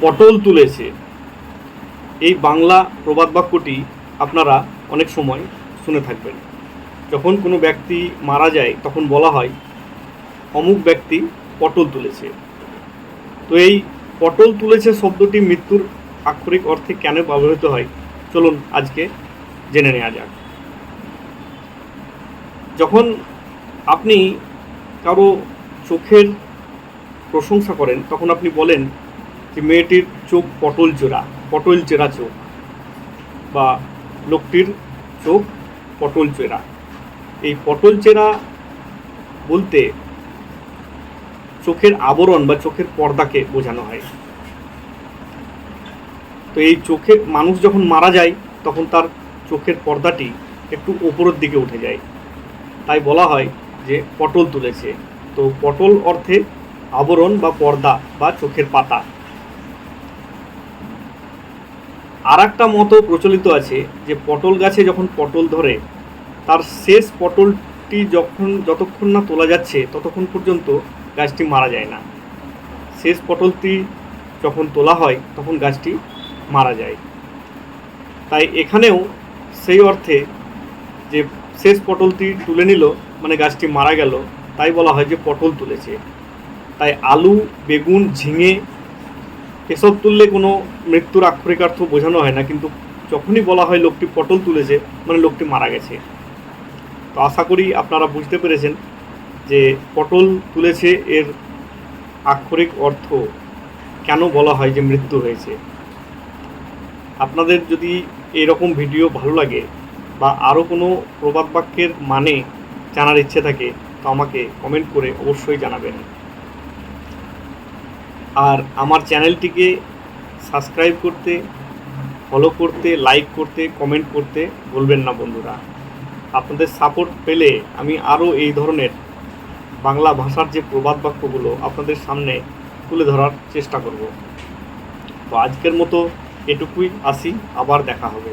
পটল তুলেছে। এই বাংলা প্রবাদ বাক্যটি আপনারা অনেক সময় শুনে থাকবেন। যখন কোনো ব্যক্তি মারা যায়, তখন বলা হয়, অমুক ব্যক্তি পটল তুলেছে। তো এই পটল তুলেছে শব্দটি মৃত্যুর আক্ষরিক অর্থে কেন ব্যবহৃত হয়? চলুন আজকে জেনে নেওয়া যাক। যখন আপনি কারও চোখের প্রশংসা করেন, তখন আপনি বলেন যে মেয়েটির চোখ পটল চোরা পটল চেরা চোখ বা লোকটির চোখ পটল চেরা এই পটল চেরা বলতে চোখের আবরণ বা চোখের পর্দাকে বোঝানো হয়। তো এই চোখে মানুষ যখন মারা যায়, তখন তার চোখের পর্দাটি একটু ওপরের দিকে উঠে যায়। তাই বলা হয় যে পটল তুলেছে। তো পটল অর্থে আবরণ বা পর্দা বা চোখের পাতা। আর একটা মতো প্রচলিত আছে যে পটল গাছে যখন পটল ধরে, তার শেষ পটলটি যখন যতক্ষণ না তোলা যাচ্ছে, ততক্ষণ পর্যন্ত গাছটি মারা যায় না। শেষ পটলটি যখন তোলা হয়, তখন গাছটি মারা যায়। তাই এখানেও সেই অর্থে যে শেষ পটলটি তুলে নিল মানে গাছটি মারা গেল, তাই বলা হয় যে পটল তুলেছে। তাই আলু, বেগুন, ঝিঙে এসব তুললে কোনো মৃত্যুর আক্ষরিকার্থ বোঝানো হয় না, কিন্তু যখনই বলা হয় লোকটি পটল তুলেছে মানে লোকটি মারা গেছে। তো আশা করি আপনারা বুঝতে পেরেছেন যে পটল তুলেছে এর আক্ষরিক অর্থ কেন বলা হয় যে মৃত্যু হয়েছে। আপনাদের যদি এরকম ভিডিও ভালো লাগে বা আরও কোনো প্রবাদ বাক্যের মানে জানার ইচ্ছে থাকে, তো আমাকে কমেন্ট করে অবশ্যই জানাবেন। আর আমার চ্যানেলটিকে সাবস্ক্রাইব করতে ফলো করতে লাইক করতে কমেন্ট করতে বলবেন না বন্ধুরা। আপনাদের সাপোর্ট পেলে আমি আরও এই ধরনের বাংলা ভাষার যে প্রবাদ বাক্যগুলো আপনাদের সামনে তুলে ধরার চেষ্টা করব। তো আজকের মতো এটুকুই আসি, আবার দেখা হবে।